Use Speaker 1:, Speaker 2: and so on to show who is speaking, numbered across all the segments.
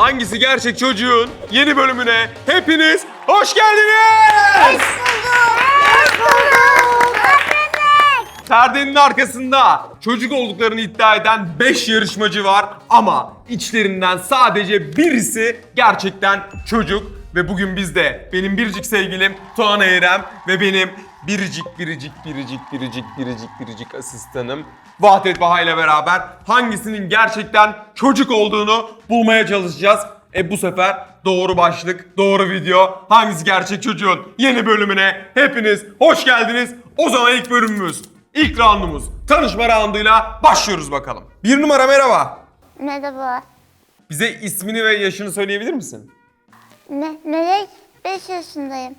Speaker 1: Hangisi gerçek çocuğun yeni bölümüne hepiniz hoş geldiniz. Perdenin arkasında çocuk olduklarını iddia eden 5 yarışmacı var ama içlerinden sadece birisi gerçekten çocuk ve bugün bizde benim biricik sevgilim Tuğan Eyrem ve benim biricik biricik biricik biricik biricik biricik asistanım Vahdet Baha ile beraber hangisinin gerçekten çocuk olduğunu bulmaya çalışacağız. E bu sefer doğru başlık, doğru video. Hangisi gerçek çocuğun yeni bölümüne hepiniz hoş geldiniz. O zaman ilk bölümümüz, ilk roundumuz tanışma rounduyla başlıyoruz bakalım. Bir numara merhaba.
Speaker 2: Merhaba.
Speaker 1: Bize ismini ve yaşını söyleyebilir misin?
Speaker 2: Me Melek 5 yaşındayım.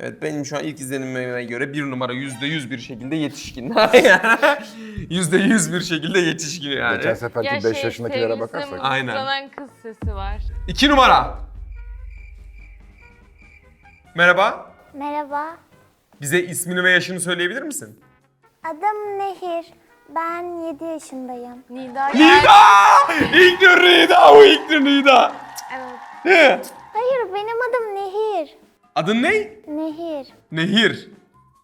Speaker 1: Evet benim şu an ilk izlenimime göre bir numara yüzde yüz bir şekilde yetişkin. Yüzde yüz bir şekilde yetişkin yani.
Speaker 3: Geçen seferki 5 yaşındakilere bakarsak.
Speaker 1: Aynen.
Speaker 4: Aynen. kız sesi var.
Speaker 1: İki numara. Merhaba.
Speaker 2: Merhaba.
Speaker 1: Bize ismini ve yaşını söyleyebilir misin?
Speaker 2: Adım Nehir. Ben 7 yaşındayım.
Speaker 4: Nida.
Speaker 1: Nida! İlknur Nida! O İlknur Nida!
Speaker 4: Evet.
Speaker 2: Hayır benim adım Nehir.
Speaker 1: Adın ne?
Speaker 2: Nehir.
Speaker 1: Nehir.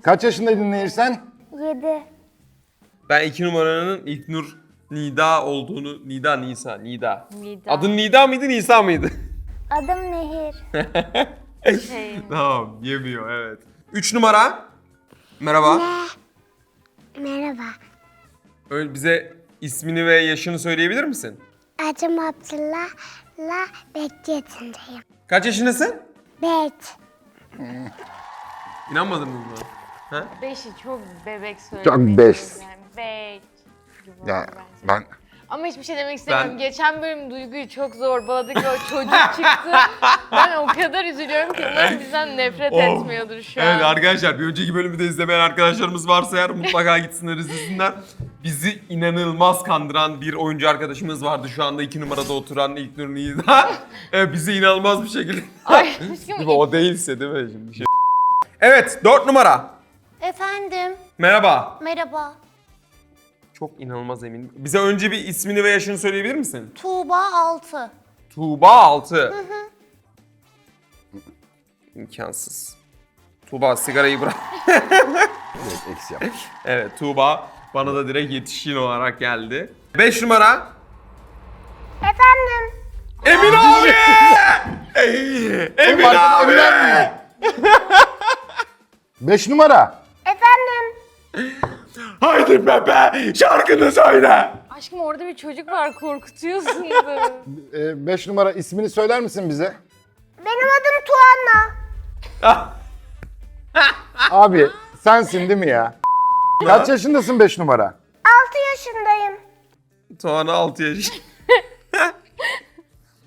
Speaker 3: Kaç yaşındaydın Nehir sen?
Speaker 2: 7.
Speaker 1: Ben iki numaranın İlknur Nida olduğunu... Nida, Nisa, Nida.
Speaker 4: Nida.
Speaker 1: Adın Nida mıydı, Nisa mıydı?
Speaker 2: Adım Nehir.
Speaker 4: Şey,
Speaker 1: tamam, yemiyor evet. Üç numara. Merhaba.
Speaker 2: Merhaba.
Speaker 1: Öyle bize ismini ve yaşını söyleyebilir misin?
Speaker 2: Adım Abdullah. La 5 yaşındayım.
Speaker 1: Kaç yaşındasın?
Speaker 2: 5.
Speaker 1: İnanmadın mı buna? Ha?
Speaker 4: beşi çok bebek söyledi.
Speaker 3: Çok beş.
Speaker 4: Yani beş. gibi
Speaker 3: Ya
Speaker 4: bence.
Speaker 3: ben
Speaker 4: Ama hiçbir şey demek istemiyorum.
Speaker 1: Ben-
Speaker 4: Geçen bölüm Duygu'yu çok zorbaladık ve o çocuk çıktı. ben o kadar üzülüyorum ki umarım bizden nefret
Speaker 1: Oh.
Speaker 4: etmiyordur şu an.
Speaker 1: Evet arkadaşlar bir önceki bölümü de izlemeyen arkadaşlarımız varsa eğer mutlaka gitsinler izlesinler. Bizi inanılmaz kandıran bir oyuncu arkadaşımız vardı şu anda iki numarada oturan İlknur Nida. evet, bizi inanılmaz bir şekilde...
Speaker 4: Ay aşkım
Speaker 1: Değil mi? o değilse değil mi şimdi? Şey... Evet dört numara.
Speaker 2: Efendim.
Speaker 1: Merhaba.
Speaker 2: Merhaba.
Speaker 1: Çok inanılmaz eminim. Bize önce bir ismini ve yaşını söyleyebilir misin?
Speaker 2: Tuğba 6.
Speaker 1: Tuğba Altı. İmkansız. Tuğba sigarayı bırak.
Speaker 3: evet, eksi yapmış.
Speaker 1: Evet Tuğba bana da direkt yetişkin olarak geldi. 5 numara.
Speaker 2: Efendim.
Speaker 1: Emin abi! Emin abi!
Speaker 3: 5 numara.
Speaker 2: Efendim.
Speaker 1: Haydi Pepe şarkını söyle.
Speaker 4: Aşkım orada bir çocuk var korkutuyorsun da.
Speaker 3: 5 numara ismini söyler misin bize?
Speaker 2: Benim adım Tuana.
Speaker 3: Abi sensin değil mi ya? Kaç yaşındasın 5 numara?
Speaker 2: 6 yaşındayım.
Speaker 1: Tuana 6 yaş.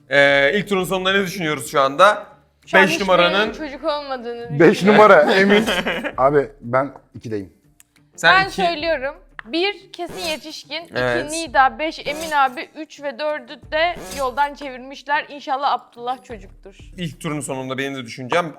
Speaker 1: ee, ilk turun sonunda ne düşünüyoruz şu anda?
Speaker 4: Şu an
Speaker 1: 5 numaranın...
Speaker 4: çocuk olmadığını
Speaker 3: 5
Speaker 4: düşünüyorum.
Speaker 3: numara emin. Abi ben 2'deyim.
Speaker 1: Sen
Speaker 4: Ben
Speaker 1: iki-
Speaker 4: söylüyorum. Bir kesin yetişkin,
Speaker 1: Evet.
Speaker 4: iki Nida, beş Emin abi, üç ve dördü de yoldan çevirmişler. İnşallah Abdullah çocuktur.
Speaker 1: İlk turun sonunda benim de düşüncem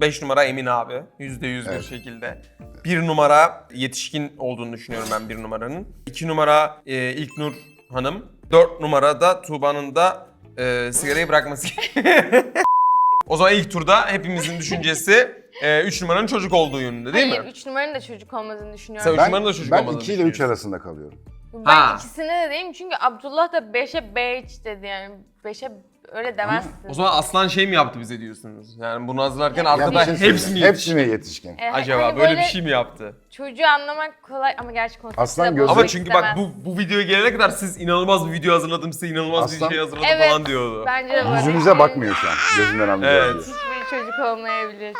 Speaker 1: 5 numara Emin abi. %100 bir
Speaker 3: Evet.
Speaker 1: şekilde. 1 numara yetişkin olduğunu düşünüyorum ben 1 numaranın. 2 numara e, İlknur Hanım. 4 numara da Tuğba'nın da e, sigarayı bırakması. o zaman ilk turda hepimizin düşüncesi 3 numaranın çocuk olduğu yönünde değil
Speaker 4: Hayır,
Speaker 1: mi?
Speaker 4: üç numaranın da çocuk olmadığını
Speaker 1: Sen
Speaker 4: düşünüyorum.
Speaker 1: üç
Speaker 3: Ben,
Speaker 1: numaranın da çocuk
Speaker 3: ben
Speaker 1: olmadığını
Speaker 3: 2 ile 3
Speaker 1: düşünüyorsun.
Speaker 3: arasında kalıyorum.
Speaker 4: Ben
Speaker 1: Ha.
Speaker 4: ikisine de değilim çünkü Abdullah da beşe beş dedi yani. Beşe öyle demezsin.
Speaker 1: O zaman Aslan şey mi yaptı bize diyorsunuz? Yani bunu hazırlarken
Speaker 4: Ya
Speaker 1: arkada
Speaker 3: bir şey
Speaker 1: hepsi mi
Speaker 3: söyleyeyim.
Speaker 1: yetişkin?
Speaker 3: Hepsi mi yetişkin?
Speaker 4: E,
Speaker 1: Acaba
Speaker 4: hani
Speaker 1: böyle bir şey mi yaptı?
Speaker 4: Çocuğu anlamak kolay ama gerçi konsepti
Speaker 3: Aslan
Speaker 4: de
Speaker 3: gözü-
Speaker 4: bozmak
Speaker 1: Ama çünkü bak
Speaker 4: istemez.
Speaker 1: bu bu videoya gelene kadar siz inanılmaz bir video hazırladım size inanılmaz
Speaker 3: Aslan-
Speaker 1: bir şey hazırladım
Speaker 4: Evet.
Speaker 1: falan diyordu.
Speaker 4: Bence de böyle.
Speaker 3: Yüzünüze bakmıyor şu an. Gözünden anlıyorum.
Speaker 1: Evet.
Speaker 4: Hiçbir çocuk olmayabilir.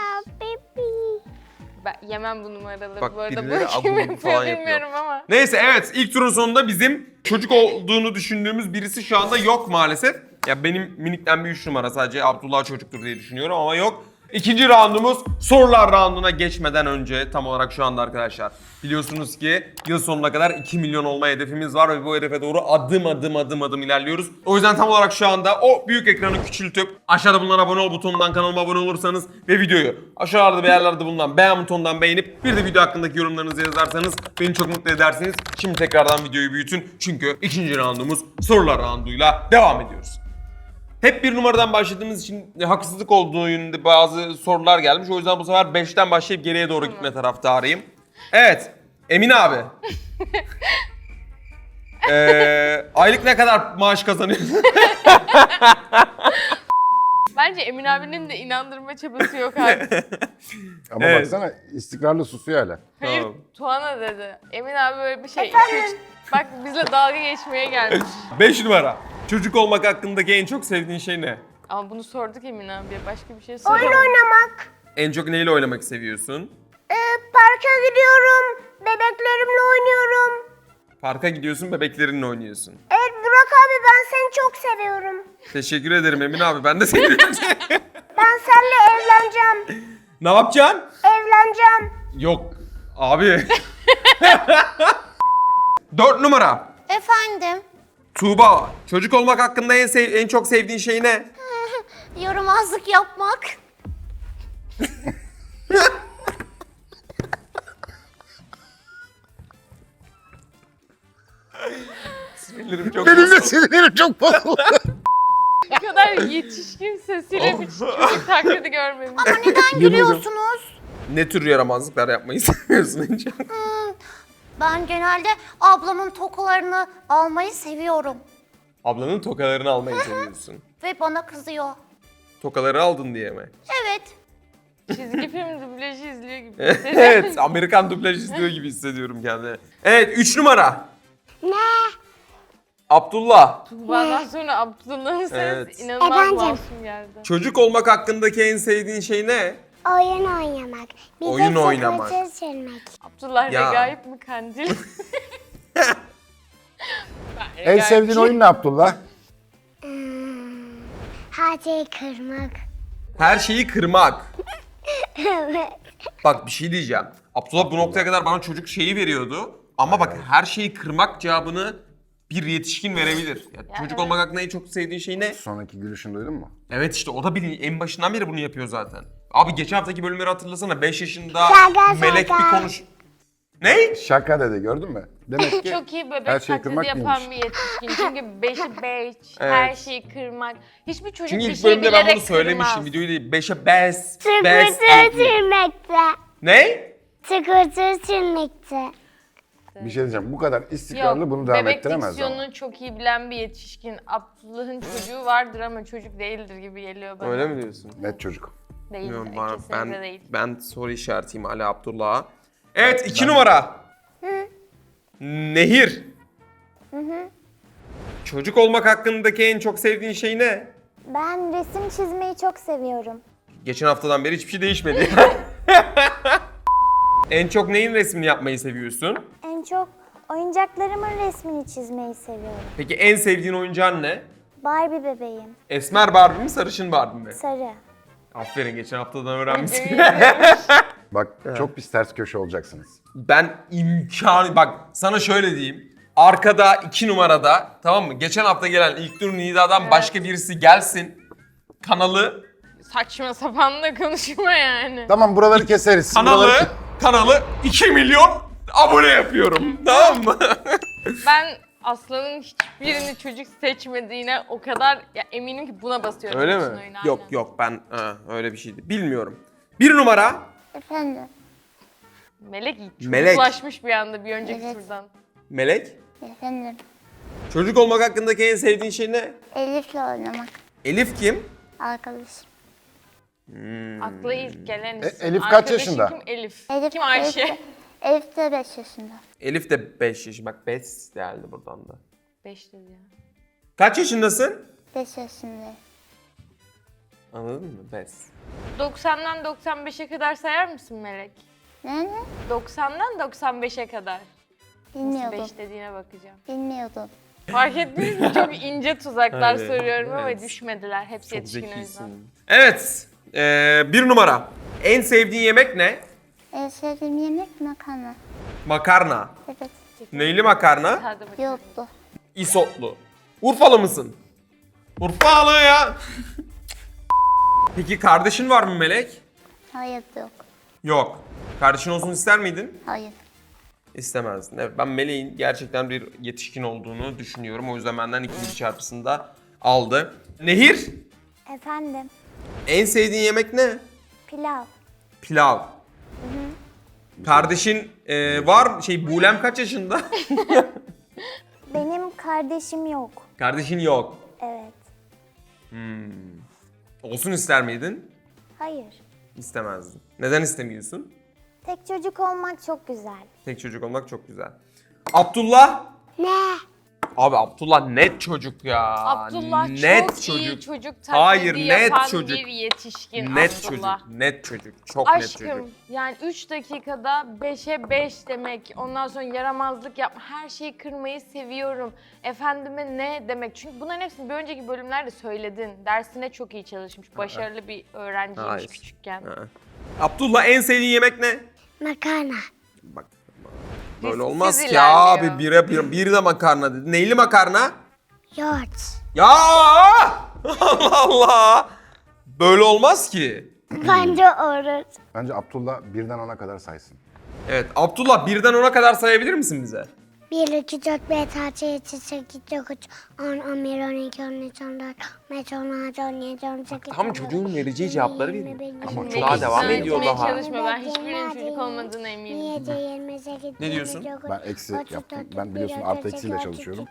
Speaker 4: Ben yemem bu numaraları
Speaker 1: Bak,
Speaker 4: bu arada.
Speaker 1: birileri
Speaker 4: Bu kim yapıyor
Speaker 1: falan yapıyor.
Speaker 4: bilmiyorum ama.
Speaker 1: Neyse evet ilk turun sonunda bizim çocuk olduğunu düşündüğümüz birisi şu anda yok maalesef. Ya benim minikten bir 3 numara sadece Abdullah çocuktur diye düşünüyorum ama yok. İkinci roundumuz sorular rounduna geçmeden önce tam olarak şu anda arkadaşlar. Biliyorsunuz ki yıl sonuna kadar 2 milyon olma hedefimiz var ve bu hedefe doğru adım adım adım adım ilerliyoruz. O yüzden tam olarak şu anda o büyük ekranı küçültüp aşağıda bulunan abone ol butonundan kanalıma abone olursanız ve videoyu aşağıda bir yerlerde bulunan beğen butonundan beğenip bir de video hakkındaki yorumlarınızı yazarsanız beni çok mutlu edersiniz. Şimdi tekrardan videoyu büyütün çünkü ikinci roundumuz sorular rounduyla devam ediyoruz. Hep bir numaradan başladığımız için haksızlık olduğu yönünde bazı sorular gelmiş. O yüzden bu sefer 5'ten başlayıp geriye doğru gitme taraftarıyım. Evet. Emin abi. Ee, aylık ne kadar maaş kazanıyorsun?
Speaker 4: Bence Emin abinin de inandırma çabası yok abi.
Speaker 3: Ama
Speaker 1: Evet.
Speaker 3: baksana istikrarlı susuyor hala.
Speaker 4: Hayır
Speaker 1: Tamam.
Speaker 4: Tuana dedi. Emin abi böyle bir şey. üç- bak bizle dalga geçmeye gelmiş.
Speaker 1: 5 numara. Çocuk olmak hakkındaki en çok sevdiğin şey ne?
Speaker 4: Ama bunu sorduk Emin abiye. Başka bir şey
Speaker 2: Oyun
Speaker 4: soramadık.
Speaker 2: oynamak.
Speaker 1: En çok neyle oynamak seviyorsun?
Speaker 2: Ee, parka gidiyorum. Bebeklerimle oynuyorum.
Speaker 1: Parka gidiyorsun, bebeklerinle oynuyorsun.
Speaker 2: Evet Burak abi ben seni çok seviyorum.
Speaker 1: Teşekkür ederim Emin abi. Ben de seviyorum.
Speaker 2: Ben seninle evleneceğim.
Speaker 1: ne yapacaksın?
Speaker 2: Evleneceğim.
Speaker 1: Yok. Abi. 4 numara.
Speaker 5: Efendim,
Speaker 1: Tuğba. Çocuk olmak hakkında en, sev- en çok sevdiğin şey ne?
Speaker 5: yaramazlık yapmak.
Speaker 1: Sinirlerim çok
Speaker 3: Benim de sinirlerim çok bozuldu.
Speaker 4: Bu kadar yetişkin sesiyle bir çocuk taklidi görmedim.
Speaker 5: Ama neden gülüyorsunuz?
Speaker 1: Ne tür yaramazlıklar yapmayı seviyorsun en çok?
Speaker 5: Ben genelde ablamın tokalarını almayı seviyorum.
Speaker 1: Ablanın tokalarını almayı seviyorsun.
Speaker 5: Ve bana kızıyor.
Speaker 1: Tokaları aldın diye mi?
Speaker 5: Evet,
Speaker 4: Çizgi film dublajı izliyor gibi.
Speaker 1: evet, Amerikan dublaj izliyor gibi hissediyorum kendimi. Evet, 3 numara.
Speaker 2: Ne?
Speaker 1: Abdullah.
Speaker 4: Bazen sonra Abdullah'ın sesi
Speaker 1: Evet.
Speaker 4: inanılmaz
Speaker 2: Efendim?
Speaker 4: masum geldi.
Speaker 1: Çocuk olmak hakkındaki en sevdiğin şey ne?
Speaker 2: Oyun oynamak. Bir
Speaker 1: Oyun
Speaker 2: de
Speaker 1: oynamak.
Speaker 2: saklambaç sürmek.
Speaker 4: Abdullah
Speaker 1: Ya.
Speaker 4: Regaip mi kandil? Ben
Speaker 3: en
Speaker 4: Regaip-
Speaker 3: sevdiğin oyun ne Abdullah?
Speaker 2: Her şeyi kırmak.
Speaker 1: Her şeyi kırmak.
Speaker 2: evet.
Speaker 1: Bak bir şey diyeceğim. Abdullah bu noktaya kadar bana çocuk şeyi veriyordu. Ama bak her şeyi kırmak cevabını bir yetişkin verebilir. Ya çocuk
Speaker 4: evet.
Speaker 1: olmak hakkında en çok sevdiğin şey ne?
Speaker 3: Sonraki gülüşünü duydun mu?
Speaker 1: Evet işte o da bir, en başından beri bunu yapıyor zaten. Abi geçen haftaki bölümleri hatırlasana. 5 yaşında
Speaker 2: Şaka,
Speaker 1: melek
Speaker 2: şaka.
Speaker 1: bir konuş... Ne?
Speaker 3: Şaka dedi gördün mü? Demek ki
Speaker 4: Çok iyi bebek
Speaker 3: Her şeyi
Speaker 4: taklidi
Speaker 3: kırmak
Speaker 4: yapan bir yetişkin. Çünkü beşi beş,
Speaker 1: Evet.
Speaker 4: her şeyi kırmak. Hiçbir çocuk
Speaker 1: Çünkü
Speaker 4: bir
Speaker 1: ilk
Speaker 4: şey
Speaker 1: bölümde ben bunu
Speaker 4: bilerek
Speaker 1: söylemiştim.
Speaker 4: kırmaz.
Speaker 1: Videoyu değil. 5'e bes.
Speaker 2: Tıkırtı
Speaker 1: Bes.
Speaker 2: sürmekte.
Speaker 1: Ne?
Speaker 2: Tıkırtı sürmekte.
Speaker 3: Bir şey diyeceğim. Bu kadar istikrarlı
Speaker 4: Yok,
Speaker 3: bunu devam
Speaker 4: bebek
Speaker 3: ettiremez ama.
Speaker 4: diksiyonunu çok iyi bilen bir yetişkin. Abdullah'ın çocuğu vardır ama çocuk değildir gibi geliyor bana.
Speaker 1: Öyle mi diyorsun?
Speaker 3: Net çocuk.
Speaker 4: Değil.
Speaker 1: Bilmiyorum bana,
Speaker 4: kesinlikle
Speaker 1: ben,
Speaker 4: değil.
Speaker 1: ben soru işaretiyim Ali Abdullah'a. Evet iki numara. Nehir. Çocuk olmak hakkındaki en çok sevdiğin şey ne?
Speaker 2: Ben resim çizmeyi çok seviyorum.
Speaker 1: Geçen haftadan beri hiçbir şey değişmedi. en çok neyin resmini yapmayı seviyorsun?
Speaker 2: Çok oyuncaklarımın resmini çizmeyi seviyorum.
Speaker 1: Peki en sevdiğin oyuncağın ne?
Speaker 2: Barbie bebeğim.
Speaker 1: Esmer Barbie mi, sarışın Barbie mi?
Speaker 2: Sarı.
Speaker 1: Aferin geçen haftadan öğrenmişsin.
Speaker 3: Bak çok pis ters köşe olacaksınız.
Speaker 1: ben imkanı bak sana şöyle diyeyim. Arkada iki numarada tamam mı? Geçen hafta gelen İlknur Nida'dan başka birisi gelsin. Kanalı
Speaker 4: Saçma sapan da konuşma yani.
Speaker 3: Tamam buraları keseriz.
Speaker 1: kanalı
Speaker 3: Buraları...
Speaker 1: kanalı 2 milyon abone yapıyorum. tamam mı?
Speaker 4: Ben Aslan'ın hiçbirini çocuk seçmediğine o kadar ya eminim ki buna basıyorum.
Speaker 1: öyle
Speaker 4: bütün
Speaker 1: mi?
Speaker 4: oyunu,
Speaker 1: Yok
Speaker 4: aynen.
Speaker 1: yok ben ha, öyle bir şeydi. Bilmiyorum. Bir numara
Speaker 2: Efendim.
Speaker 4: Melek
Speaker 1: Melek.
Speaker 4: çocuklaşmış bir anda bir önceki
Speaker 2: Evet.
Speaker 4: turdan.
Speaker 1: Melek.
Speaker 2: Efendim.
Speaker 1: Çocuk olmak hakkındaki en sevdiğin şey ne?
Speaker 2: Elif'le oynamak.
Speaker 1: Elif kim?
Speaker 2: Arkadaşım.
Speaker 4: Akla ilk gelen
Speaker 3: E,
Speaker 4: isim.
Speaker 3: Elif kaç
Speaker 4: Arkadaşın
Speaker 3: yaşında?
Speaker 4: Kim Elif.
Speaker 2: Elif,
Speaker 4: kim Ayşe?
Speaker 2: Elif, Elif de 5 yaşında.
Speaker 1: Elif de 5 yaş. Bak 5 geldi buradan da.
Speaker 4: 5 dedi ya.
Speaker 1: Kaç yaşındasın?
Speaker 2: 5 yaşında.
Speaker 1: Anladın mı? 5.
Speaker 4: 90'dan 95'e kadar sayar mısın Melek?
Speaker 2: Ne ne?
Speaker 4: 90'dan 95'e kadar. Nasıl
Speaker 2: Bilmiyordum.
Speaker 4: 5 dediğine bakacağım.
Speaker 2: Bilmiyordum.
Speaker 4: Fark ettiniz mi? Çok ince tuzaklar
Speaker 1: Evet,
Speaker 4: soruyorum ama
Speaker 1: evet.
Speaker 4: düşmediler. Hepsi
Speaker 1: Çok
Speaker 4: yetişkin o yüzden.
Speaker 1: zekisin. Evet. ee, bir numara. En sevdiğin yemek ne?
Speaker 2: En sevdiğim yemek makarna.
Speaker 1: Makarna.
Speaker 2: Evet.
Speaker 1: Neyli makarna?
Speaker 4: Hadi bakayım.
Speaker 2: Yoğurtlu.
Speaker 1: İsotlu. Urfalı mısın? Urfalı ya. Peki kardeşin var mı Melek?
Speaker 2: Hayır yok.
Speaker 1: Yok. Kardeşin olsun ister miydin?
Speaker 2: Hayır.
Speaker 1: İstemezdin. Evet ben Melek'in gerçekten bir yetişkin olduğunu düşünüyorum. O yüzden benden ikinci çarpısında aldı. Nehir,
Speaker 2: Efendim,
Speaker 1: en sevdiğin yemek ne?
Speaker 2: pilav.
Speaker 1: Pilav. Kardeşin e, var şey Bulem kaç yaşında?
Speaker 2: Benim kardeşim yok.
Speaker 1: Kardeşin yok.
Speaker 2: Evet.
Speaker 1: Olsun ister miydin?
Speaker 2: Hayır.
Speaker 1: İstemezdin. Neden istemiyorsun?
Speaker 2: Tek çocuk olmak çok güzel.
Speaker 1: Tek çocuk olmak çok güzel. Abdullah?
Speaker 2: Ne?
Speaker 1: Abi Abdullah net çocuk ya.
Speaker 4: Abdullah
Speaker 1: net
Speaker 4: çok
Speaker 1: çocuk.
Speaker 4: iyi çocuk taklidi
Speaker 1: Hayır, net
Speaker 4: yapan
Speaker 1: çocuk.
Speaker 4: bir yetişkin
Speaker 1: Net
Speaker 4: Abdullah.
Speaker 1: çocuk. Net çocuk. Çok net
Speaker 4: Aşkım
Speaker 1: çocuk.
Speaker 4: yani 3 dakikada 5'e 5 demek, ondan sonra yaramazlık yapma, her şeyi kırmayı seviyorum. Efendime ne demek? Çünkü bunların hepsini bir önceki bölümlerde söyledin. Dersine çok iyi çalışmış, başarılı bir öğrenciymiş
Speaker 1: Hayır.
Speaker 4: küçükken.
Speaker 1: Ha. Abdullah en sevdiğin yemek ne?
Speaker 2: Makarna.
Speaker 1: Bak. Böyle
Speaker 4: Risksiz
Speaker 1: olmaz ki
Speaker 4: ilerliyor.
Speaker 1: abi. Bire, bir, bir de makarna dedi. Neyli makarna?
Speaker 2: Yoğurt.
Speaker 1: Ya! Allah Allah! Böyle olmaz ki.
Speaker 2: Bence olur.
Speaker 3: Bence Abdullah birden ona kadar saysın.
Speaker 1: Evet, Abdullah birden ona kadar sayabilir misin bize?
Speaker 2: 1, 2, 4, 5, 6, 7, 8, 9, 10, 11, 12, 13, 14, 15, 16, 17, 18,
Speaker 1: Tam çocuğun vereceği cevapları verin.
Speaker 3: Ama çok
Speaker 1: daha devam ediyor daha.
Speaker 4: çalışma ben hiçbirinin çocuk olmadığına eminim.
Speaker 2: 27, 28,
Speaker 1: Ne diyorsun?
Speaker 3: Ben eksi yaptım. Ben biliyorsun artı eksiyle çalışıyorum.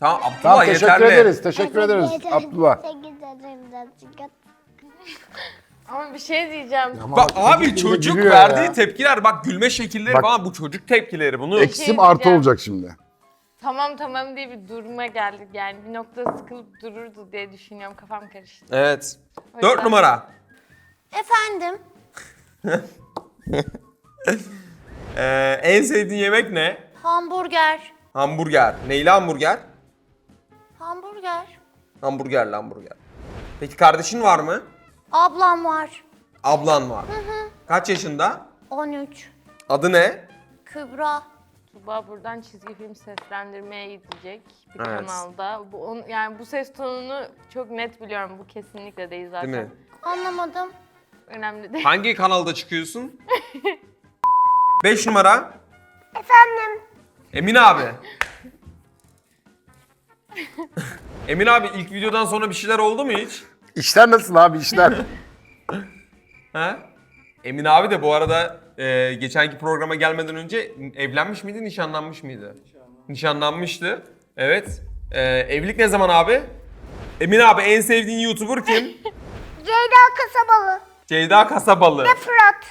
Speaker 1: Tamam Abdullah
Speaker 3: Tamam teşekkür
Speaker 1: yeterli.
Speaker 3: ederiz. Teşekkür ederiz Abdullah.
Speaker 4: Ama bir şey diyeceğim.
Speaker 3: Ama
Speaker 1: Bak
Speaker 3: bak,
Speaker 1: abi
Speaker 3: çocuk gülüyor
Speaker 1: verdiği
Speaker 3: ya.
Speaker 1: tepkiler bak gülme şekilleri
Speaker 3: Bak.
Speaker 1: falan bu çocuk tepkileri bunu.
Speaker 3: Eksim
Speaker 4: şey
Speaker 3: artı
Speaker 4: diyeceğim.
Speaker 3: olacak şimdi.
Speaker 4: Tamam tamam diye bir duruma geldik yani. Bir noktada sıkılıp dururdu diye düşünüyorum. Kafam karıştı.
Speaker 1: Evet.
Speaker 4: O
Speaker 1: Dört
Speaker 4: yüzden-
Speaker 1: numara.
Speaker 5: Efendim?
Speaker 1: Ee, en sevdiğin yemek ne?
Speaker 5: Hamburger.
Speaker 1: Hamburger. Neyli hamburger?
Speaker 5: Hamburger.
Speaker 1: Hamburgerli hamburger. Peki kardeşin var mı?
Speaker 5: Ablam var.
Speaker 1: Ablan var. Kaç yaşında?
Speaker 5: 13.
Speaker 1: Adı ne?
Speaker 5: Kübra.
Speaker 4: Tuba buradan çizgi film seslendirmeye gidecek bir
Speaker 1: Evet.
Speaker 4: kanalda. Bu on, yani bu ses tonunu çok net biliyorum. Bu kesinlikle değil zaten.
Speaker 1: Değil mi?
Speaker 5: Anlamadım.
Speaker 4: Önemli değil.
Speaker 1: Hangi kanalda çıkıyorsun? 5 numara.
Speaker 2: Efendim?
Speaker 1: Emin abi. Emin abi ilk videodan sonra bir şeyler oldu mu hiç?
Speaker 3: İşler nasıl abi işler?
Speaker 1: He? Emin abi de bu arada e, geçenki programa gelmeden önce evlenmiş miydi, nişanlanmış mıydı? Nişanlanmıştı. Evet. E, evlilik ne zaman abi? Emin abi en sevdiğin YouTuber kim?
Speaker 2: Ceyda Kasabalı.
Speaker 1: Ceyda Kasabalı.
Speaker 2: Fırat.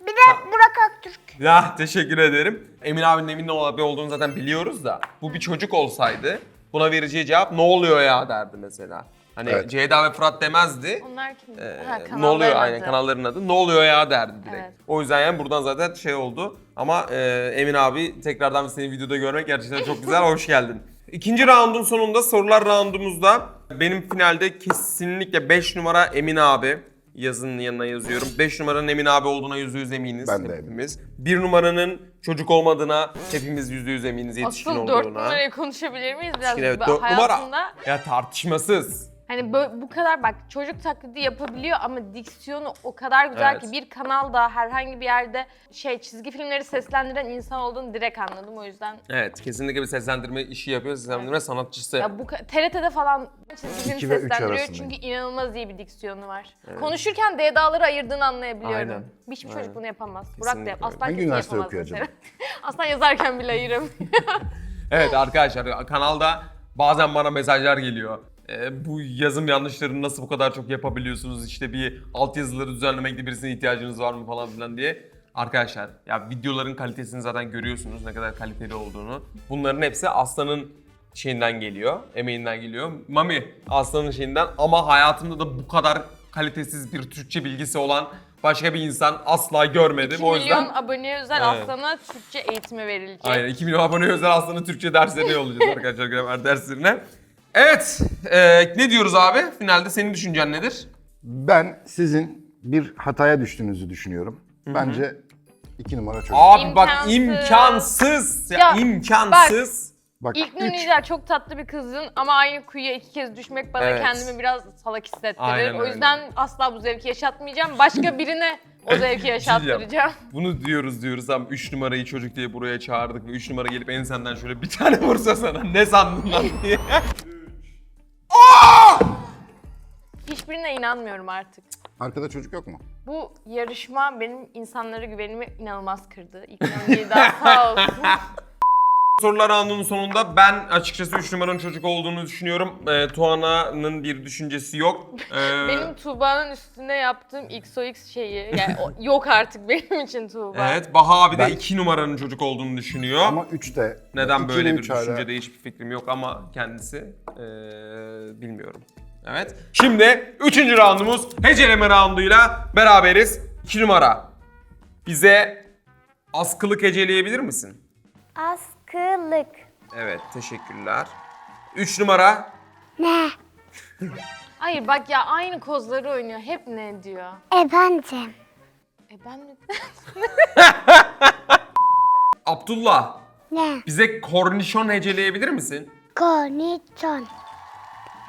Speaker 2: Bir de Burak Aktürk.
Speaker 1: Ya teşekkür ederim. Emin abinin Emin abi olduğunu zaten biliyoruz da bu bir çocuk olsaydı buna vereceği cevap ne oluyor ya derdi mesela. Hani
Speaker 3: Evet.
Speaker 1: Ceyda ve Fırat demezdi.
Speaker 4: Onlar kim?
Speaker 1: Ee,
Speaker 4: ha,
Speaker 1: ne
Speaker 4: kanalların
Speaker 1: oluyor aynen
Speaker 4: adı.
Speaker 1: kanalların adı. Ne oluyor ya derdi direkt.
Speaker 4: Evet.
Speaker 1: O yüzden yani buradan zaten şey oldu. Ama e, Emin abi tekrardan seni videoda görmek gerçekten çok güzel. Hoş geldin. İkinci roundun sonunda sorular roundumuzda benim finalde kesinlikle 5 numara Emin abi. Yazının yanına yazıyorum. 5 numaranın Emin abi olduğuna %100 eminiz.
Speaker 3: Ben de
Speaker 1: hepimiz. 1 numaranın çocuk olmadığına hepimiz %100 eminiz yetişkin
Speaker 4: Asıl
Speaker 1: olduğuna.
Speaker 4: dört numarayı konuşabilir miyiz biraz?
Speaker 1: Evet, 4 numara.
Speaker 4: hayatımda
Speaker 1: Ya tartışmasız.
Speaker 4: Hani bö- bu kadar bak çocuk taklidi yapabiliyor ama diksiyonu o kadar güzel
Speaker 1: Evet.
Speaker 4: ki bir kanalda herhangi bir yerde şey çizgi filmleri seslendiren insan olduğunu direkt anladım o yüzden.
Speaker 1: Evet kesinlikle bir seslendirme işi yapıyor. Seslendirme sanatçısı.
Speaker 4: Ya bu ka- TRT'de falan çizgi film
Speaker 3: İki ve üç
Speaker 4: seslendiriyor
Speaker 3: arasındayım.
Speaker 4: çünkü inanılmaz iyi bir diksiyonu var. Konuşurken D'daları ayırdığını anlayabiliyorum.
Speaker 1: Aynen.
Speaker 4: Hiçbir
Speaker 1: Aynen.
Speaker 4: çocuk bunu yapamaz. Burak da
Speaker 1: Kesinlikle öyle.
Speaker 4: Aslan
Speaker 3: Hangi
Speaker 4: kesin
Speaker 3: üniversite
Speaker 4: yapamaz
Speaker 3: okuyor
Speaker 4: mesela. Aslan yazarken bile ayıramıyor.
Speaker 1: Evet arkadaşlar kanalda bazen bana mesajlar geliyor. Ee, bu yazım yanlışlarını nasıl bu kadar çok yapabiliyorsunuz? İşte bir altyazıları düzenlemekte birisine ihtiyacınız var mı falan filan diye. Arkadaşlar ya videoların kalitesini zaten görüyorsunuz ne kadar kaliteli olduğunu. Bunların hepsi Aslan'ın şeyinden geliyor, emeğinden geliyor. Mami Aslan'ın şeyinden ama hayatımda da bu kadar kalitesiz bir Türkçe bilgisi olan başka bir insan asla görmedim.
Speaker 4: 2
Speaker 1: o yüzden
Speaker 4: milyon aboneye özel
Speaker 1: Evet.
Speaker 4: Aslan'a Türkçe eğitimi verilecek.
Speaker 1: Aynen 2 milyon abone özel aslında Türkçe derslerine yollayacağız arkadaşlar gramer derslerine. Evet, e, ne diyoruz abi? Finalde senin düşüncen nedir?
Speaker 3: Ben sizin bir hataya düştüğünüzü düşünüyorum. Bence iki numara çocuk.
Speaker 1: Abi bak
Speaker 4: İmkansız.
Speaker 1: imkansız. Ya,
Speaker 4: Ya,
Speaker 1: imkansız.
Speaker 3: Bak
Speaker 4: İlk
Speaker 3: üç.
Speaker 4: Nuniler çok tatlı bir kızdın ama aynı kuyuya iki kez düşmek bana
Speaker 1: Evet.
Speaker 4: kendimi biraz salak hissettirir.
Speaker 1: Aynen
Speaker 4: o
Speaker 1: öyle.
Speaker 4: yüzden asla bu zevki yaşatmayacağım. Başka birine o zevki yaşattıracağım.
Speaker 1: Bunu diyoruz diyoruz ama 3 numarayı çocuk diye buraya çağırdık ve 3 numara gelip ensenden şöyle bir tane vursa sana ne sandın lan diye. Ah!
Speaker 4: Hiçbirine inanmıyorum artık.
Speaker 3: Arkada çocuk yok mu?
Speaker 4: Bu yarışma benim insanlara güvenimi inanılmaz kırdı. İlk önce daha sağ olsun.
Speaker 1: Sorular anının sonunda ben açıkçası 3 numaranın çocuk olduğunu düşünüyorum. Ee, Tuana'nın bir düşüncesi yok. Ee,
Speaker 4: benim Tuğba'nın üstüne yaptığım XOX şeyi yani o- yok artık benim için Tuğba.
Speaker 1: Evet, Baha abi de
Speaker 3: Ben-
Speaker 1: 2 numaranın çocuk olduğunu düşünüyor.
Speaker 3: Ama 3'te.
Speaker 1: Neden
Speaker 3: İki
Speaker 1: böyle
Speaker 3: ile
Speaker 1: bir
Speaker 3: üç hala.
Speaker 1: düşüncede hiçbir fikrim yok ama kendisi ee, bilmiyorum. Evet. Şimdi 3. roundumuz heceleme rounduyla beraberiz. 2 numara. Bize askılık heceleyebilir misin?
Speaker 5: Askılık.
Speaker 1: Evet, teşekkürler. 3 numara.
Speaker 2: Ne?
Speaker 4: Hayır bak ya aynı kozları oynuyor. Hep ne diyor?
Speaker 2: Efendim.
Speaker 4: E ben de...
Speaker 1: Abdullah.
Speaker 2: Ne?
Speaker 1: Bize kornişon heceleyebilir misin?
Speaker 2: Konişon.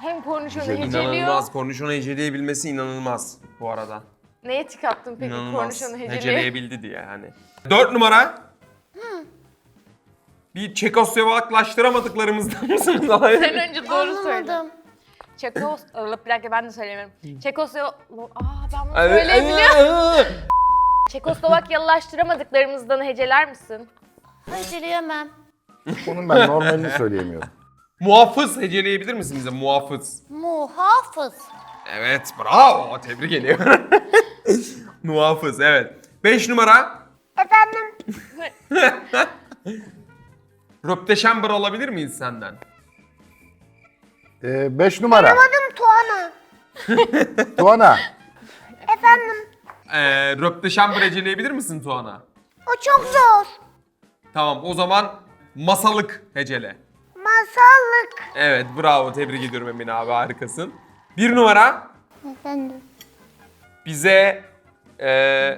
Speaker 4: hem konuşuyor
Speaker 3: Güzel,
Speaker 4: heceliyor.
Speaker 1: İnanılmaz. Kornişonu heceleyebilmesi inanılmaz bu arada.
Speaker 4: Neye tik attın peki
Speaker 1: İnanılmaz.
Speaker 4: konuşanı heceliyor?
Speaker 1: Heceleyebildi diye yani. 4 numara. Bir Çekoslovaklaştıramadıklarımızdan mısınız?
Speaker 4: Sen önce doğru söyle.
Speaker 5: Anlamadım.
Speaker 4: Çekos... Bir dakika ben de söyleyemiyorum. Çekoslovak... Aa ben bunu söyleyebiliyorum. Çekoslovakyalılaştıramadıklarımızdan heceler misin?
Speaker 5: Beceremem.
Speaker 3: Onun ben normalini söyleyemiyorum.
Speaker 1: Muhafız heceleyebilir misin bize? Muhafız.
Speaker 5: Muhafız.
Speaker 1: Evet bravo. Tebrik ediyorum. Muhafız evet. 5 numara.
Speaker 2: Efendim.
Speaker 1: Röpteşember alabilir miyiz senden?
Speaker 3: 5 Ee, numara.
Speaker 2: Adım Tuana.
Speaker 3: Tuana.
Speaker 2: Efendim.
Speaker 1: Ee, Röpteşember heceleyebilir misin Tuana?
Speaker 2: O çok zor.
Speaker 1: Tamam o zaman masalık hecele.
Speaker 2: Masallık.
Speaker 1: Evet bravo tebrik ediyorum Emin abi harikasın. Bir numara
Speaker 2: Efendim.
Speaker 1: bize e,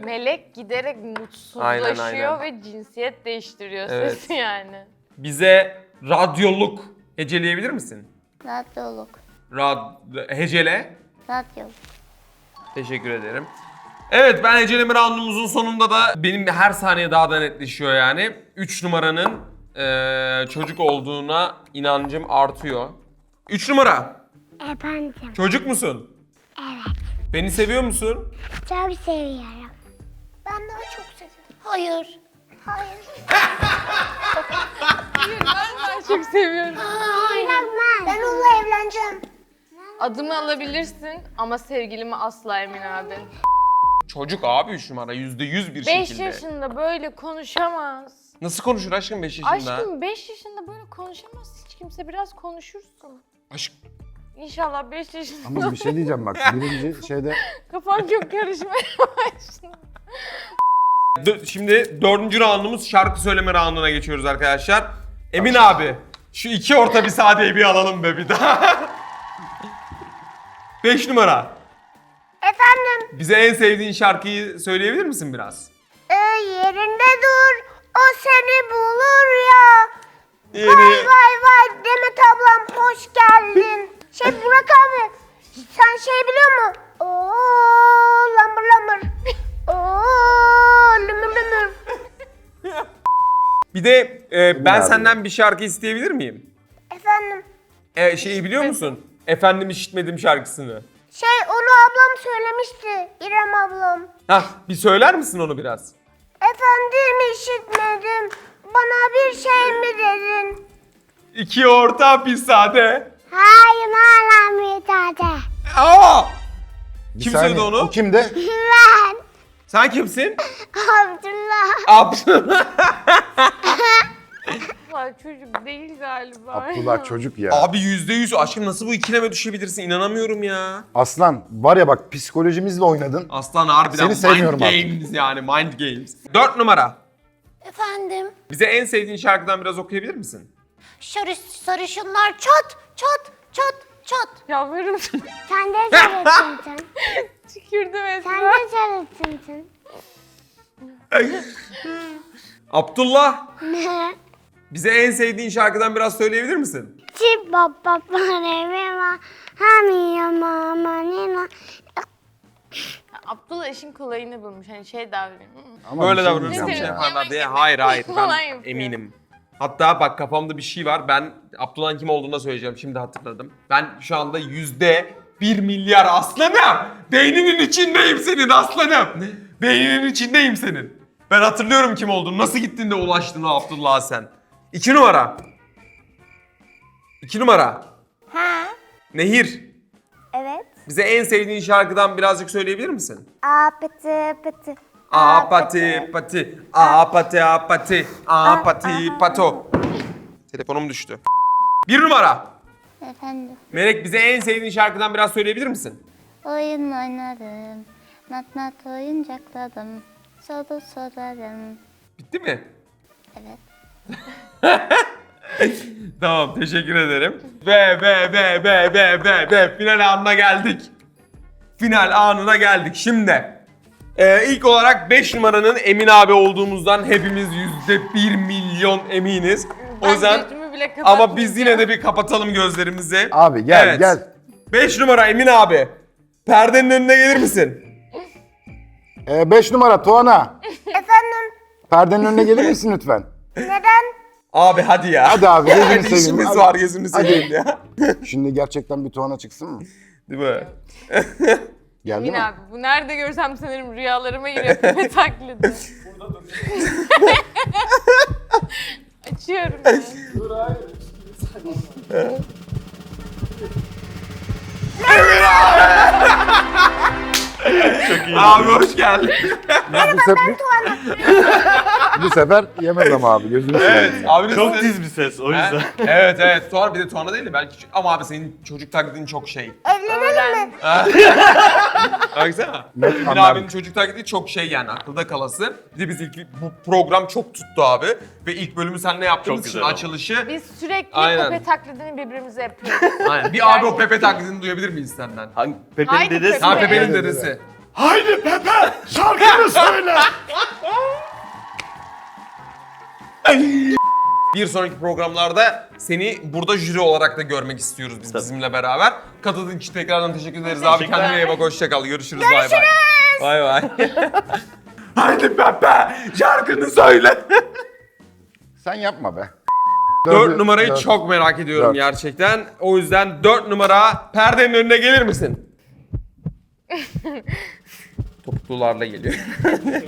Speaker 4: Melek giderek mutsuzlaşıyor
Speaker 1: Aynen, aynen.
Speaker 4: ve cinsiyet değiştiriyor
Speaker 1: Evet.
Speaker 4: sesi yani.
Speaker 1: Bize radyoluk heceleyebilir misin?
Speaker 5: Radyoluk.
Speaker 1: Rad hecele.
Speaker 5: Radyoluk.
Speaker 1: Teşekkür ederim. Evet ben heceleme roundumuzun sonunda da benim her saniye daha da netleşiyor yani. 3 numaranın e, çocuk olduğuna inancım artıyor. 3 numara.
Speaker 2: Efendim.
Speaker 1: Çocuk musun?
Speaker 2: Evet.
Speaker 1: Beni seviyor musun?
Speaker 2: Çok seviyorum. Ben daha çok seviyorum.
Speaker 5: Hayır.
Speaker 2: Hayır.
Speaker 4: Ben çok seviyorum.
Speaker 2: Evlenmem. Ben onunla evleneceğim.
Speaker 4: Adımı alabilirsin ama sevgilimi asla Emin abi.
Speaker 1: Çocuk abi 3 numara %100 bir
Speaker 4: 5
Speaker 1: şekilde.
Speaker 4: yaşında böyle konuşamaz.
Speaker 1: Nasıl konuşur aşkım 5 yaşında?
Speaker 4: Aşkım 5 yaşında böyle konuşamaz hiç kimse biraz konuşursun.
Speaker 1: Aşk.
Speaker 4: İnşallah 5 yaşında
Speaker 3: Ama bir şey diyeceğim bak. Birinci şeyde
Speaker 4: kafam çok karışmaya başladı.
Speaker 1: Şimdi dördüncü roundumuz şarkı söyleme rounduna geçiyoruz arkadaşlar. Emin abi şu iki orta bir sadeyi bir alalım be bir daha. 5 numara.
Speaker 2: Efendim.
Speaker 1: Bize en sevdiğin şarkıyı söyleyebilir misin biraz?
Speaker 2: Ee, yerinde dur. O seni bulur ya. Vay
Speaker 1: Yeni.
Speaker 2: vay vay Demet ablam hoş geldin. Şey Burak abi sen şey biliyor musun? Oo lamır lamır.
Speaker 1: Bir de e, ben
Speaker 3: abi.
Speaker 1: senden bir şarkı isteyebilir miyim?
Speaker 2: Efendim
Speaker 1: E, şeyi biliyor musun? Efendim işitmedim şarkısını.
Speaker 2: şey onu ablam söylemişti. İrem ablam.
Speaker 1: Hah bir söyler misin onu biraz?
Speaker 2: Efendim işitmedim. Bana bir şey mi dedin?
Speaker 1: İki orta bir sade.
Speaker 2: Hayır hala müdade.
Speaker 1: Aa!
Speaker 3: bir
Speaker 1: Kim
Speaker 3: saniye.
Speaker 1: söyledi onu?
Speaker 3: O kimde?
Speaker 2: Ben
Speaker 1: Sen kimsin?
Speaker 2: Abdullah.
Speaker 1: Abdullah.
Speaker 4: Vay çocuk değil galiba.
Speaker 3: Abdullah çocuk ya.
Speaker 1: Abi yüzde yüz aşkım nasıl bu ikileme düşebilirsin inanamıyorum ya.
Speaker 3: Aslan var ya bak psikolojimizle oynadın.
Speaker 1: Aslan harbiden
Speaker 3: Seni sevmiyorum
Speaker 1: mind
Speaker 3: artık.
Speaker 1: games yani mind games. Dört numara.
Speaker 5: Efendim.
Speaker 1: Bize en sevdiğin şarkıdan biraz okuyabilir misin?
Speaker 5: Sarı, sarışınlar çat çat çat çat.
Speaker 4: Yalvarırım
Speaker 2: Sen de sarısınsın.
Speaker 4: Tükürdüm
Speaker 2: Sen
Speaker 4: Esra.
Speaker 2: de sarısınsın.
Speaker 1: Abdullah bize en sevdiğin şarkıdan biraz söyleyebilir misin?
Speaker 2: Çip bap bap revema hamiya mama nina.
Speaker 4: Abdullah işin kolayını bulmuş. Hani şey davranıyor.
Speaker 3: Ama
Speaker 1: Böyle
Speaker 3: bir şey
Speaker 1: şey
Speaker 3: ya.
Speaker 1: yaparlar diye. Hayır hayır
Speaker 4: Falan
Speaker 1: ben
Speaker 4: yapıyor.
Speaker 1: eminim. Hatta bak kafamda bir şey var. Ben Abdullah'ın kim olduğunu da söyleyeceğim. Şimdi hatırladım. Ben şu anda yüzde 1 milyar aslanım. Beyninin içindeyim senin aslanım. Beyninin içindeyim senin. Ben hatırlıyorum kim olduğunu. Nasıl gittin de ulaştın o Abdullah'a sen. 2 numara. 2 numara.
Speaker 2: Ha?
Speaker 1: Nehir.
Speaker 2: Evet.
Speaker 1: Bize en sevdiğin şarkıdan birazcık söyleyebilir misin?
Speaker 2: Aa pıtı pıtı.
Speaker 1: A pati pati, a pati a pati, a pati pato. Telefonum düştü. Bir numara.
Speaker 5: Efendim,
Speaker 1: Melek bize en sevdiğin şarkıdan biraz söyleyebilir misin?
Speaker 5: oyun oynarım. Nat nat oyuncakladım. Soru sorarım.
Speaker 1: Bitti mi?
Speaker 5: Evet.
Speaker 1: Tamam teşekkür ederim. Ve ve ve ve ve ve ve final anına geldik. Final anına geldik. Şimdi e, ilk olarak 5 numaranın Emin abi olduğumuzdan hepimiz yüzde 1 milyon eminiz. O
Speaker 4: Ben
Speaker 1: yüzden
Speaker 4: bile
Speaker 1: ama biz yine de bir kapatalım gözlerimizi.
Speaker 3: Abi gel
Speaker 1: Evet.
Speaker 3: gel.
Speaker 1: 5 numara Emin abi. Perdenin önüne gelir misin?
Speaker 3: 5 numara Tuana.
Speaker 2: Efendim
Speaker 3: Perdenin önüne gelir misin lütfen?
Speaker 2: neden?
Speaker 1: Abi hadi ya.
Speaker 3: Hadi abi gözünü
Speaker 1: Hadi
Speaker 3: seveyim.
Speaker 1: işimiz
Speaker 3: Hadi.
Speaker 1: var gözünü seveyim ya.
Speaker 3: Şimdi gerçekten bir Tuana çıksın mı?
Speaker 1: Değil mi?
Speaker 3: Geldi
Speaker 4: Emin
Speaker 3: mi?
Speaker 4: abi bu nerede görsem sanırım rüyalarıma giriyor Pipe taklidi. Açıyorum. ya.
Speaker 1: Abi hoş geldin.
Speaker 3: Bu, sefer, bu sefer yemez ama abi gözünü
Speaker 1: Evet
Speaker 3: seveyim.
Speaker 1: abi
Speaker 6: Çok tiz bir ses o yüzden.
Speaker 1: evet evet. Tuana bir de Tuana değil de belki küçük. Ama abi senin çocuk taklidin çok şey.
Speaker 2: Evlenelim mi?
Speaker 1: Baksana.
Speaker 3: Net
Speaker 1: Emin abinin çocuk taklidi çok şey yani akılda kalası. Bir de biz ilk bu program çok tuttu abi. Ve ilk bölümü seninle yaptığımız
Speaker 6: Çok
Speaker 1: için
Speaker 6: güzel oldu.
Speaker 1: açılışı.
Speaker 4: Biz sürekli
Speaker 1: Aynen.
Speaker 4: Pepe taklidini birbirimize yapıyoruz.
Speaker 1: Aynen. Bir abi o Pepe taklidini duyabilir miyiz senden?
Speaker 6: Hangi Pepe'nin
Speaker 4: Haydi
Speaker 6: dedesi.
Speaker 1: Ha? Pepe'nin
Speaker 3: Evet,
Speaker 1: dedesi.
Speaker 6: Haydi Pepe şarkını söyle.
Speaker 1: Bir sonraki programlarda seni burada jüri olarak da görmek istiyoruz biz
Speaker 6: Tabii.
Speaker 1: bizimle beraber. Katıldığın için tekrardan teşekkür ederiz abi.
Speaker 6: Teşekkürler.
Speaker 1: Kendine iyi bak, hoşça kal. Görüşürüz. Bay bay. Bay bay. Haydi Pepe, şarkını söyle.
Speaker 3: Sen yapma be.
Speaker 1: 4
Speaker 3: Dördü-
Speaker 1: numarayı
Speaker 3: dört.
Speaker 1: çok merak ediyorum
Speaker 3: Dört.
Speaker 1: gerçekten. O yüzden 4 numara perdenin önüne gelir misin? Topuklularla geliyor.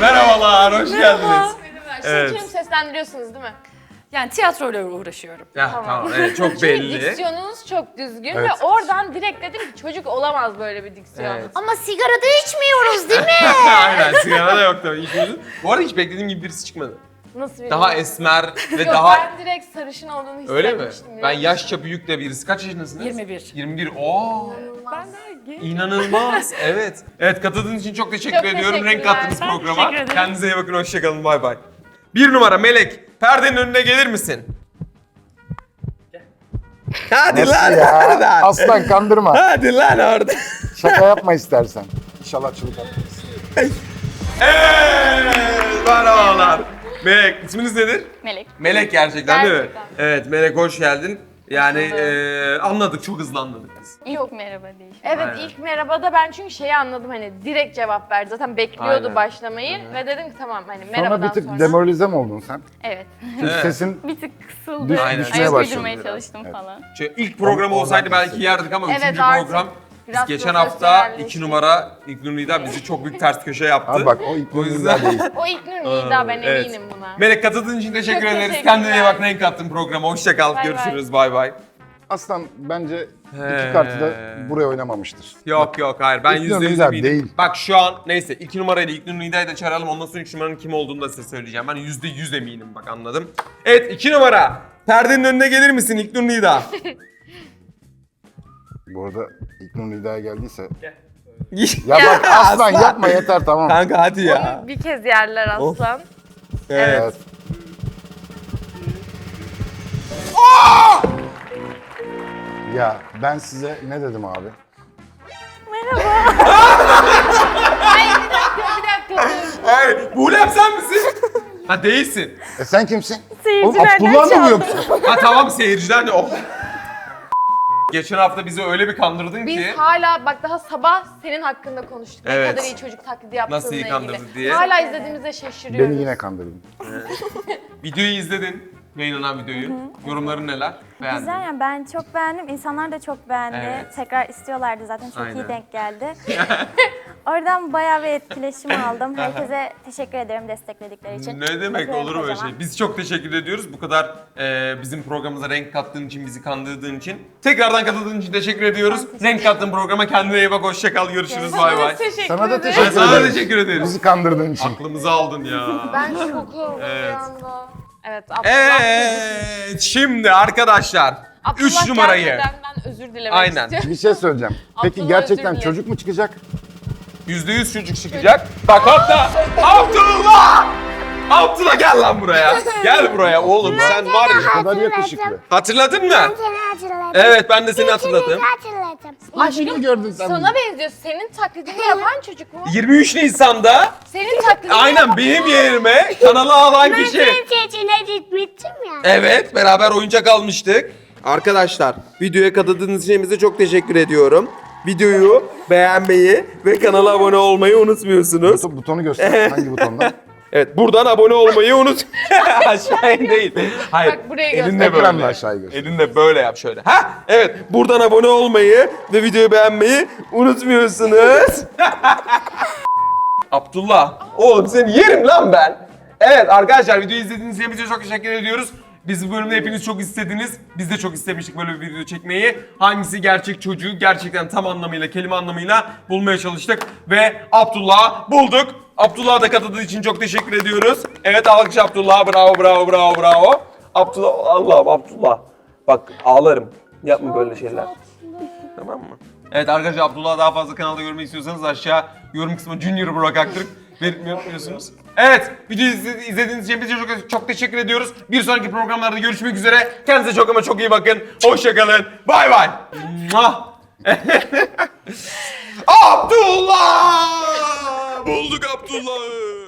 Speaker 1: Merhabalar, hoş geldiniz.
Speaker 4: Siz
Speaker 1: Evet.
Speaker 4: ikiniz seslendiriyorsunuz değil mi?
Speaker 7: Yani tiyatroyla uğraşıyorum.
Speaker 1: Ya, tamam, evet, çok
Speaker 4: Çünkü
Speaker 1: belli.
Speaker 4: diksiyonunuz çok düzgün
Speaker 3: Evet.
Speaker 4: ve oradan direkt dedim ki çocuk olamaz böyle bir diksiyon.
Speaker 1: Evet.
Speaker 5: Ama sigara da içmiyoruz değil mi?
Speaker 1: Aynen, sigara da yok tabii. işimizin. Bu arada hiç beklediğim gibi birisi çıkmadı.
Speaker 4: Nasıl bir
Speaker 1: Daha esmer ve
Speaker 4: Yok
Speaker 1: daha...
Speaker 4: ben direkt sarışın olduğunu hissetmiştim.
Speaker 1: Öyle mi?
Speaker 4: biliyor
Speaker 1: Ben yaşça büyük de birisi. Kaç yaşındasınız?
Speaker 7: 21.
Speaker 1: 21. Oo.
Speaker 7: Ben de genç.
Speaker 1: İnanılmaz. evet. Evet katıldığınız için çok teşekkür
Speaker 4: Çok
Speaker 1: ediyorum. Renk
Speaker 4: teşekkürler.
Speaker 1: kattınız
Speaker 7: Ben
Speaker 1: programa.
Speaker 7: teşekkür ederim.
Speaker 1: Kendinize iyi bakın. Hoşçakalın. Bay bay. Bir numara Melek. Perdenin önüne gelir misin? Hadi lan oradan.
Speaker 3: Aslan kandırma.
Speaker 1: Hadi lan orada.
Speaker 3: Şaka yapma istersen. İnşallah çılık atmayız.
Speaker 1: Evet. Merhabalar. Melek. isminiz nedir?
Speaker 7: Melek.
Speaker 1: Melek gerçekten, değil mi?
Speaker 4: Gerçekten.
Speaker 1: Evet Melek hoş geldin. Yani eee, anladık çok hızlı anladık biz.
Speaker 7: Yok merhaba değil.
Speaker 4: Evet
Speaker 1: Aynen.
Speaker 4: ilk merhabada ben çünkü şeyi anladım hani direkt cevap verdi. Zaten bekliyordu
Speaker 1: Aynen.
Speaker 4: başlamayı ve dedim ki tamam hani
Speaker 3: Sonra
Speaker 4: merhabadan
Speaker 3: bir tık
Speaker 4: sonra.
Speaker 3: demoralize mi oldun sen?
Speaker 7: Evet.
Speaker 3: Çünkü
Speaker 1: Evet.
Speaker 3: sesin
Speaker 7: Bir tık kısıldı.
Speaker 3: Düş-
Speaker 1: Aynen.
Speaker 3: düşmeye
Speaker 7: Ayak
Speaker 3: başladı.
Speaker 7: uydurmaya
Speaker 3: biraz.
Speaker 7: çalıştım
Speaker 3: Evet.
Speaker 7: falan.
Speaker 1: Çünkü ilk program olsaydı belki yerdik ama
Speaker 4: Evet,
Speaker 1: üçüncü
Speaker 4: artık
Speaker 1: program. Biz
Speaker 4: biraz
Speaker 1: geçen hafta
Speaker 4: profesyonelleştik.
Speaker 1: iki numara İlknur Nida bizi çok büyük ters köşe yaptı.
Speaker 3: Abi bak o
Speaker 1: O yüzden-
Speaker 3: değil.
Speaker 4: O ilk nur Nida ben
Speaker 1: Evet.
Speaker 4: eminim buna.
Speaker 1: Melek katıldığın için teşekkür
Speaker 4: Çok
Speaker 1: ederiz.
Speaker 4: teşekkürler.
Speaker 1: Kendine iyi bak renk kattın programa. Hoşça kal.
Speaker 4: Bay bay.
Speaker 1: Görüşürüz. Bay bay.
Speaker 3: Aslan bence
Speaker 1: He.
Speaker 3: iki kartı da buraya oynamamıştır.
Speaker 1: Yok yok hayır ben
Speaker 3: İlknur
Speaker 1: yüzde yüz
Speaker 3: Nida
Speaker 1: eminim.
Speaker 3: değil.
Speaker 1: Bak şu an neyse iki numarayla İlknur Nida'yı da çağıralım ondan sonra iki numaranın kim olduğunu da size söyleyeceğim. Ben yüzde yüz eminim bak anladım. Evet iki numara. Perdenin önüne gelir misin İlknur Nida?
Speaker 3: Bu arada İlknur Nida'ya geldiyse... Ya bak
Speaker 1: Ya,
Speaker 3: aslan yapma yeter tamam.
Speaker 1: Kanka hadi ya.
Speaker 4: Bir kez yerler
Speaker 1: Of.
Speaker 4: aslan.
Speaker 1: Evet.
Speaker 3: Evet. Ya ben size ne dedim abi?
Speaker 4: Ay bir dakika bir dakika dur.
Speaker 1: Hayır, Buğlem sen misin? ha değilsin.
Speaker 3: E sen kimsin? Oğlum
Speaker 7: Seyircilerden
Speaker 3: Abdullah mı bu
Speaker 7: çaldı.
Speaker 1: Ha
Speaker 3: yoksa?
Speaker 1: tamam seyirciden de oh. Geçen hafta bizi öyle bir kandırdın
Speaker 4: Biz
Speaker 1: ki.
Speaker 4: hala bak daha sabah senin hakkında konuştuk.
Speaker 1: Evet.
Speaker 4: Ne kadar iyi çocuk taklidi yaptığınla
Speaker 1: Nasıl iyi
Speaker 4: ilgili.
Speaker 1: kandırdık diye.
Speaker 4: Hala izlediğimizde şaşırıyoruz.
Speaker 3: Beni yine kandırdın.
Speaker 1: Videoyu izledin. Yayınlanan videoyu. Yorumların neler? Beğendin.
Speaker 8: Güzel yani ben çok beğendim. İnsanlar da çok beğendi.
Speaker 1: Evet.
Speaker 8: Tekrar istiyorlardı zaten çok
Speaker 1: Aynen.
Speaker 8: iyi denk geldi. Oradan bayağı bir etkileşim aldım. Herkese teşekkür ederim destekledikleri için.
Speaker 1: Ne demek
Speaker 8: Öpüyorum
Speaker 1: olur mu öyle
Speaker 8: kocaman.
Speaker 1: şey? Biz çok teşekkür ediyoruz. Bu kadar e, bizim programımıza renk kattığın için, bizi kandırdığın için. Tekrardan katıldığın için teşekkür ediyoruz. Renk kattığın programa kendine iyi bak. Hoşça kal. Görüşürüz. Bay bay.
Speaker 4: Teşekkür
Speaker 3: Sana da
Speaker 4: ederim.
Speaker 3: Teşekkür
Speaker 1: sana da
Speaker 3: ederim.
Speaker 1: teşekkür ederiz.
Speaker 3: Bizi kandırdığın için.
Speaker 1: Aklımızı aldın ya.
Speaker 4: Ben şok oldum
Speaker 1: Evet.
Speaker 4: bir anda. Evet Abdullah.
Speaker 1: Evet, şimdi arkadaşlar
Speaker 4: Abdullah
Speaker 1: 3 numarayı.
Speaker 4: ben özür dilemek
Speaker 1: Aynen.
Speaker 4: istiyorum.
Speaker 3: Bir şey söyleyeceğim. Peki
Speaker 4: Abdullah
Speaker 3: gerçekten
Speaker 4: özür
Speaker 3: çocuk mu çıkacak?
Speaker 1: %100 çocuk çıkacak. Bak hatta Abdullah! Abdullah gel lan buraya. Gel buraya oğlum sen var ya.
Speaker 3: O kadar yakışıklı.
Speaker 1: Hatırladın mı?
Speaker 2: Seni hatırladım.
Speaker 1: Evet ben de seni hatırladım.
Speaker 2: Hatırladım.
Speaker 3: Aşkım gördün sen.
Speaker 4: Sana benziyor. Senin taklidini yapan çocuk mu?
Speaker 1: 23 Nisan'da
Speaker 4: Senin taklidini
Speaker 1: aynen benim yerime kanalı alan kişi.
Speaker 2: Seçine gitmiştim ya.
Speaker 1: Evet, beraber oyuncak almıştık. Arkadaşlar, videoya katıldığınız için hepinize çok teşekkür ediyorum. Videoyu beğenmeyi ve kanala abone olmayı unutmuyorsunuz.
Speaker 3: Buton- Butonu göster. Hangi butondan?
Speaker 1: Evet, buradan abone olmayı unut. Aşağıya değil. Hayır.
Speaker 4: Bak buraya
Speaker 1: elinle
Speaker 4: göster.
Speaker 3: Ekranla
Speaker 1: böyle.
Speaker 3: aşağıya göster.
Speaker 1: Elinle böyle yap şöyle. Ha? Evet, buradan abone olmayı ve videoyu beğenmeyi unutmuyorsunuz. Abdullah, oğlum seni yerim lan ben. Evet arkadaşlar videoyu izlediğiniz için bize çok teşekkür ediyoruz. Biz bu bölümde hepiniz çok istediniz. Biz de çok istemiştik böyle bir video çekmeyi. Hangisi gerçek çocuğu gerçekten tam anlamıyla, kelime anlamıyla bulmaya çalıştık. Ve Abdullah'ı bulduk. Abdullah'a da katıldığı için çok teşekkür ediyoruz. Evet alkış Abdullah. Bravo, bravo, bravo, bravo. Abdullah, Allah'ım Abdullah. Bak ağlarım. Yapma böyle şeyler. Tamam mı? Evet arkadaşlar Abdullah'ı daha fazla kanalda görmek istiyorsanız aşağı yorum kısmına Junior Burak Aktürk belirtmeyi unutmuyorsunuz. Evet videoyu izle- izlediğiniz için bize çok, çok teşekkür ediyoruz. Bir sonraki programlarda görüşmek üzere. Kendinize çok ama çok iyi bakın. Hoşçakalın. Bay bay. Abdullah! Bulduk Abdullah'ı.